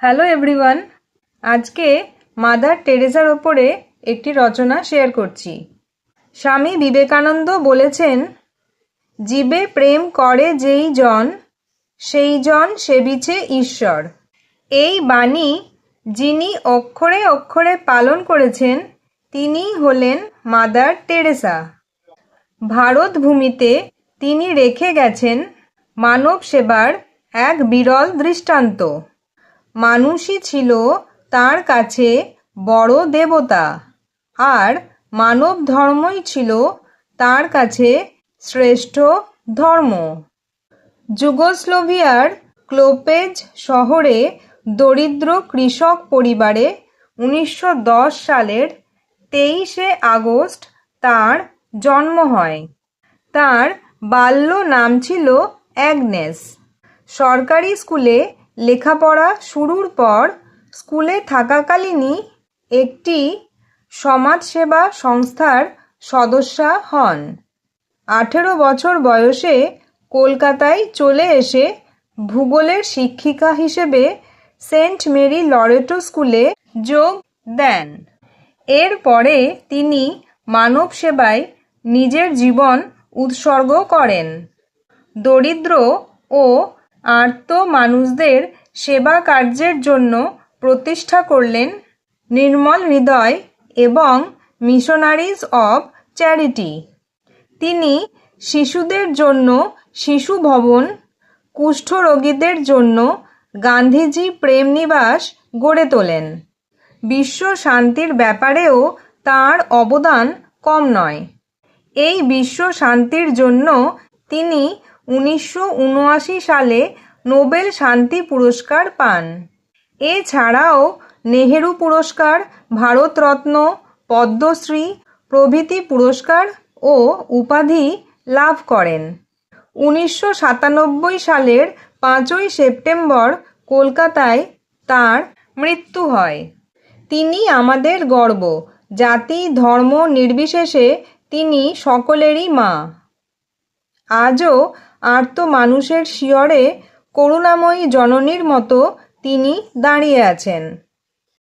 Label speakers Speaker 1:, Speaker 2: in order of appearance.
Speaker 1: Hello everyone আজকে Mother টেরেসার ওপরে একটি রচনা শেয়ার করছি। স্বামী বিবেকানন্দ বলেছেন, জীবে প্রেম করে যেই জন, সেই জন সেবিছে ঈশ্বর। এই বাণী যিনি অক্ষরে অক্ষরে পালন করেছেন তিনিই হলেন মাদার টেরেসা। ভারত ভূমিতে তিনি রেখে গেছেন মানব সেবার এক বিরল দৃষ্টান্ত। মানুষই ছিল তার কাছে বড় দেবতা। আর মানব ধর্মই ছিল তার কাছে শ্রেষ্ঠ ধর্ম। যুগোস্লোভিয়ার ক্লোপেজ শহরে দরিদ্র কৃষক পরিবারে উনিশশো দশ সালের তেইশে আগস্ট তার জন্ম হয়। তার বাল্য নাম ছিল অ্যাগনেস। সরকারি স্কুলে লেখাপড়া শুরুর পর স্কুলে থাকাকালীনই একটি সমাজসেবা সংস্থার সদস্যা হন। আঠেরো বছর বয়সে কলকাতায় চলে এসে ভূগোলের শিক্ষিকা হিসেবে সেন্ট মেরি লরেটো স্কুলে যোগ দেন। এরপরে তিনি মানব সেবায় নিজের জীবন উৎসর্গ করেন। দরিদ্র ও আর্ত মানুষদের সেবা কার্যের জন্য প্রতিষ্ঠা করলেন নির্মল হৃদয় এবং মিশনারিজ অব চ্যারিটি। তিনি শিশুদের জন্য শিশু ভবন কুষ্ঠরোগীদের জন্য গান্ধীজি প্রেম নিবাস গড়ে তোলেন। বিশ্ব শান্তির ব্যাপারেও তার অবদান কম নয়। এই বিশ্ব শান্তির জন্য তিনি উনিশশো উনআশি সালে নোবেল শান্তি পুরস্কার পান। এছাড়াও নেহেরু পুরস্কার, ভারতরত্ন, পদ্মশ্রী, প্রভৃতি পুরস্কার ও উপাধি লাভ করেন। উনিশশো সাতানব্বই সালের পাঁচই সেপ্টেম্বর কলকাতায় তার মৃত্যু হয়। তিনি আমাদের গর্ব, জাতি, ধর্ম নির্বিশেষে তিনি সকলেরই মা। আজও আর্ত মানুষের শিয়রে করুণাময়ী জননীর মতো তিনি দাঁড়িয়ে আছেন।